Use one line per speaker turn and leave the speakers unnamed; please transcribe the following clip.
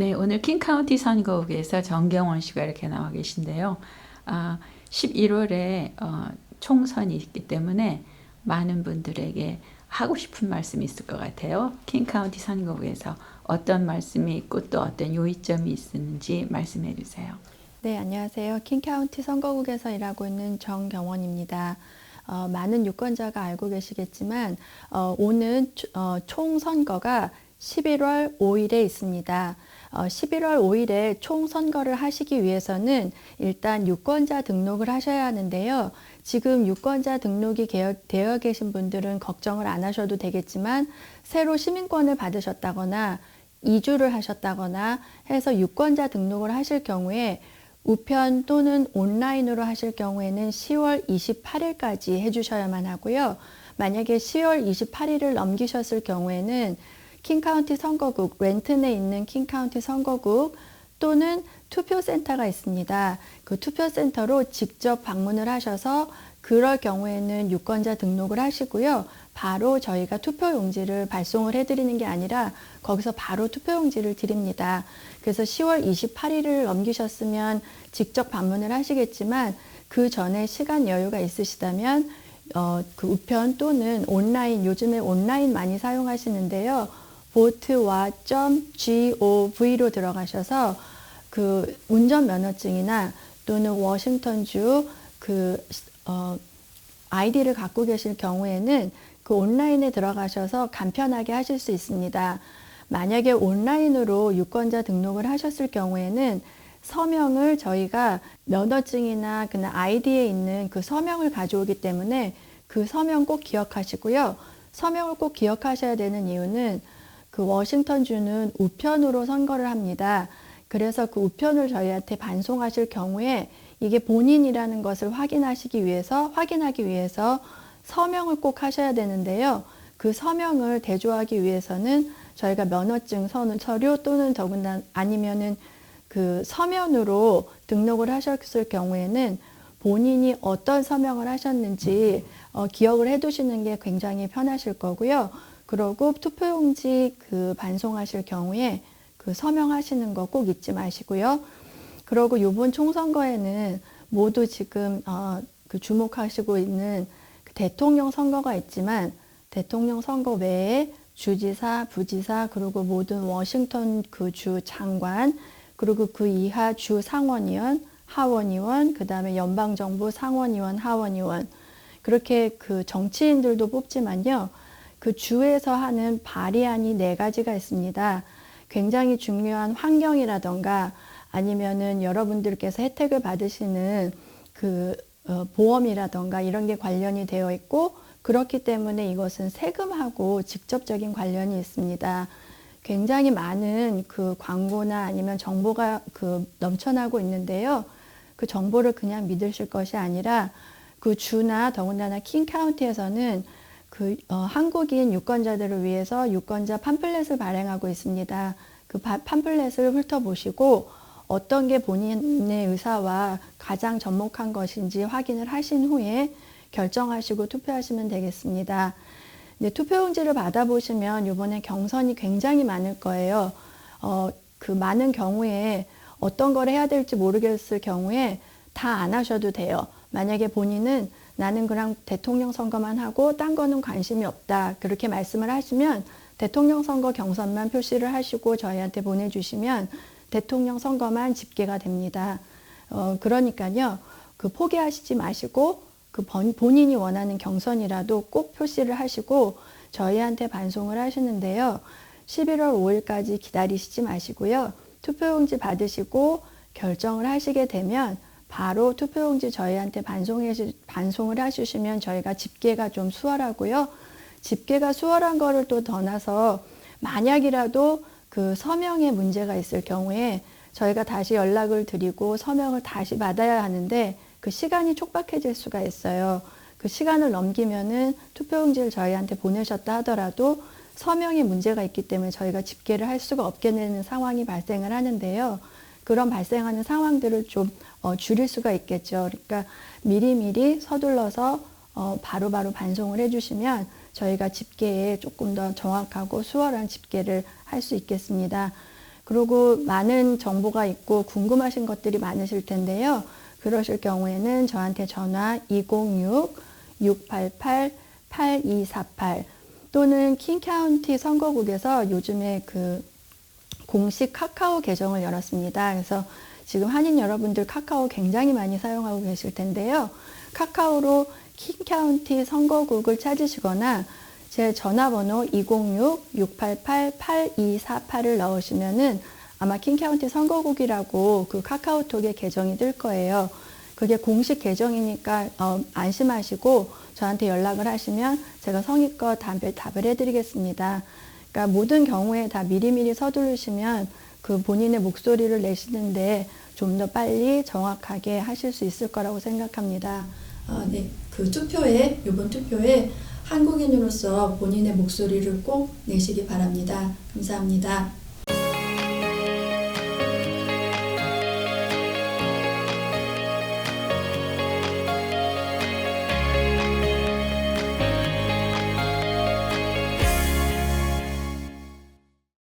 오늘 킹카운티 선거국에서 정경원 씨가 이렇게 나와 계신데요. 아, 11월에 어, 총선이 있기 때문에 많은 분들에게 하고 싶은 말씀이 있을 것 같아요. 킹카운티 선거국에서 어떤 말씀이 있고 또 어떤 요의점이 있는지 말씀해 주세요.
네, 안녕하세요. 킹카운티 선거국에서 일하고 있는 정경원입니다. 어, 많은 유권자가 알고 계시겠지만 어, 오는 어, 총선거가 11월 5일에 있습니다. 어, 11월 5일에 총선거를 하시기 위해서는 일단 유권자 등록을 하셔야 하는데요. 지금 유권자 등록이 되어 계신 분들은 걱정을 안 하셔도 되겠지만 새로 시민권을 받으셨다거나 이주를 하셨다거나 해서 유권자 등록을 하실 경우에 우편 또는 온라인으로 하실 경우에는 10월 28일까지 해주셔야만 하고요. 만약에 10월 28일을 넘기셨을 경우에는 킹카운티 선거국, 렌튼에 있는 킹카운티 선거국 또는 투표센터가 있습니다. 그 투표센터로 직접 방문을 하셔서 그럴 경우에는 유권자 등록을 하시고요. 바로 저희가 투표용지를 발송을 해드리는 게 아니라 거기서 바로 투표용지를 드립니다. 그래서 10월 28일을 넘기셨으면 직접 방문을 하시겠지만 그 전에 시간 여유가 있으시다면 어, 그 우편 또는 온라인 요즘에 온라인 많이 사용하시는데요. 보트와 .gov로 들어가셔서 그 운전 면허증이나 또는 워싱턴주 그 어, 아이디를 갖고 계실 경우에는 그 온라인에 들어가셔서 간편하게 하실 수 있습니다. 만약에 온라인으로 유권자 등록을 하셨을 경우에는 서명을 저희가 면허증이나 그냥 아이디에 있는 그 서명을 가져오기 때문에 그 서명 꼭 기억하시고요. 서명을 꼭 기억하셔야 되는 이유는 그 워싱턴주는 우편으로 선거를 합니다. 그래서 그 우편을 저희한테 반송하실 경우에 이게 본인이라는 것을 확인하시기 위해서 확인하기 위해서 서명을 꼭 하셔야 되는데요. 그 서명을 대조하기 위해서는 저희가 면허증 선 서류 또는 더군다나 아니면은 그 서면으로 등록을 하셨을 경우에는 본인이 어떤 서명을 하셨는지 어, 기억을 해두시는 게 굉장히 편하실 거고요. 그리고 투표용지 그 반송하실 경우에 그 서명하시는 거 꼭 잊지 마시고요. 그리고 이번 총선거에는 모두 지금 어, 그 주목하시고 있는 그 대통령 선거가 있지만 대통령 선거 외에 주지사, 부지사 그리고 모든 워싱턴 그 주 장관 그리고 그 이하 주 상원의원, 하원의원, 그 다음에 연방정부 상원의원, 하원의원 그렇게 그 정치인들도 뽑지만요. 그 주에서 하는 발의안이 네 가지가 있습니다. 굉장히 중요한 환경이라던가 아니면은 여러분들께서 혜택을 받으시는 그 어, 보험이라던가 이런 게 관련이 되어 있고 그렇기 때문에 이것은 세금하고 직접적인 관련이 있습니다. 굉장히 많은 그 광고나 아니면 정보가 그 넘쳐나고 있는데요. 그 정보를 그냥 믿으실 것이 아니라 그 주나 더군다나 킹 카운티에서는 그 어, 한국인 유권자들을 위해서 유권자 팜플렛을 발행하고 있습니다. 그 파, 팜플렛을 훑어보시고 어떤 게 본인의 의사와 가장 접목한 것인지 확인을 하신 후에 결정하시고 투표하시면 되겠습니다. 네, 투표용지를 받아보시면 이번에 경선이 굉장히 많을 거예요. 어, 그 많은 경우에 어떤 걸 해야 될지 모르겠을 경우에 다 안 하셔도 돼요. 만약에 본인은 나는 그냥 대통령 선거만 하고 딴 거는 관심이 없다. 그렇게 말씀을 하시면 대통령 선거 경선만 표시를 하시고 저희한테 보내주시면 대통령 선거만 집계가 됩니다. 어, 그러니까요. 그 포기하시지 마시고 그 번, 본인이 원하는 경선이라도 꼭 표시를 하시고 저희한테 반송을 하시는데요. 11월 5일까지 기다리시지 마시고요. 투표용지 받으시고 결정을 하시게 되면 바로 투표용지 저희한테 반송해, 반송을 해주시면 저희가 집계가 좀 수월하고요. 집계가 수월한 거를 또더 나서 만약이라도 그 서명에 문제가 있을 경우에 저희가 다시 연락을 드리고 서명을 다시 받아야 하는데 그 시간이 촉박해질 수가 있어요. 그 시간을 넘기면은 투표용지를 저희한테 보내셨다 하더라도 서명에 문제가 있기 때문에 저희가 집계를 할 수가 없게 되는 상황이 발생을 하는데요. 그런 발생하는 상황들을 좀 어, 줄일 수가 있겠죠. 그러니까 미리미리 서둘러서 어, 바로바로 반송을 해주시면 저희가 집계에 조금 더 정확하고 수월한 집계를 할 수 있겠습니다. 그리고 많은 정보가 있고 궁금하신 것들이 많으실 텐데요. 그러실 경우에는 저한테 전화 206-688-8248 또는 킹카운티 선거국에서 요즘에 그 공식 카카오 계정을 열었습니다. 그래서 지금 한인 여러분들 카카오 굉장히 많이 사용하고 계실 텐데요. 카카오로 킹카운티 선거국을 찾으시거나 제 전화번호 206-688-8248을 넣으시면은 아마 킹카운티 선거국이라고 그 카카오톡에 계정이 뜰 거예요. 그게 공식 계정이니까 어, 안심하시고 저한테 연락을 하시면 제가 성의껏 답을, 해드리겠습니다. 그러니까 모든 경우에 다 미리미리 서두르시면 그 본인의 목소리를 내시는데 좀 더 빨리 정확하게 하실 수 있을 거라고 생각합니다.
아, 네. 그 투표에, 이번 투표에 한국인으로서 본인의 목소리를 꼭 내시기 바랍니다. 감사합니다.